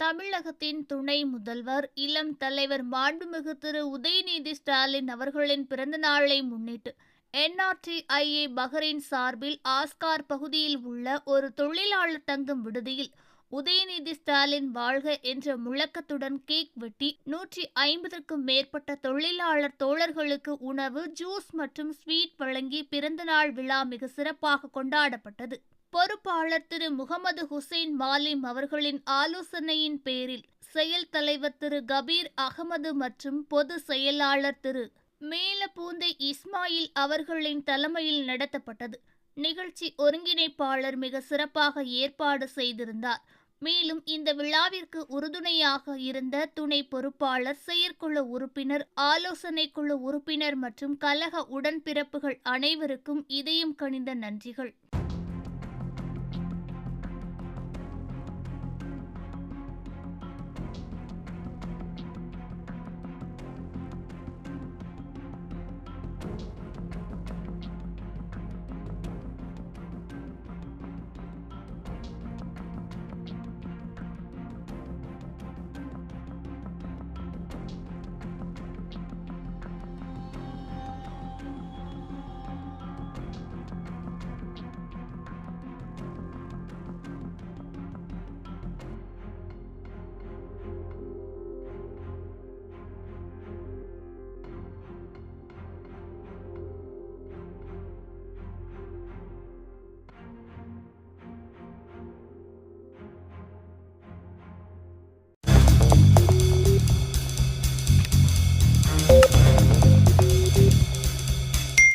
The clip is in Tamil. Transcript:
தமிழகத்தின் துணை முதல்வர் இளம் தலைவர் மாண்புமிகு திரு. உதயநிதி ஸ்டாலின் அவர்களின் பிறந்தநாளை முன்னிட்டு என்ஆர்டிஐஏ பஹ்ரைன் சார்பில் ஆஸ்கார் பகுதியில் உள்ள ஒரு தொழிலாளர் தங்கும் விடுதியில் உதயநிதி ஸ்டாலின் வாழ்க என்ற முழக்கத்துடன் கேக் வெட்டி நூற்றி ஐம்பதற்கும் மேற்பட்ட தொழிலாளர் தோழர்களுக்கு உணவு ஜூஸ் மற்றும் ஸ்வீட் வழங்கி பிறந்தநாள் விழா மிக சிறப்பாக கொண்டாடப்பட்டது. பொறுப்பாளர் திரு முகமது ஹுசைன் மாலிம் அவர்களின் ஆலோசனையின் பேரில் செயல் தலைவர் திரு கபீர் அகமது மற்றும் பொது செயலாளர் திரு மேலபூந்தை இஸ்மாயில் அவர்களின் தலைமையில் நடத்தப்பட்டது. நிகழ்ச்சி ஒருங்கிணைப்பாளர் மிக சிறப்பாக ஏற்பாடு செய்திருந்தார். மேலும் இந்த விழாவிற்கு உறுதுணையாக இருந்த துணை பொறுப்பாளர் செயற்குழு உறுப்பினர் ஆலோசனை குழு உறுப்பினர் மற்றும் கழக உடன்பிறப்புகள் அனைவருக்கும் இதயம் கணிந்த நன்றிகள்.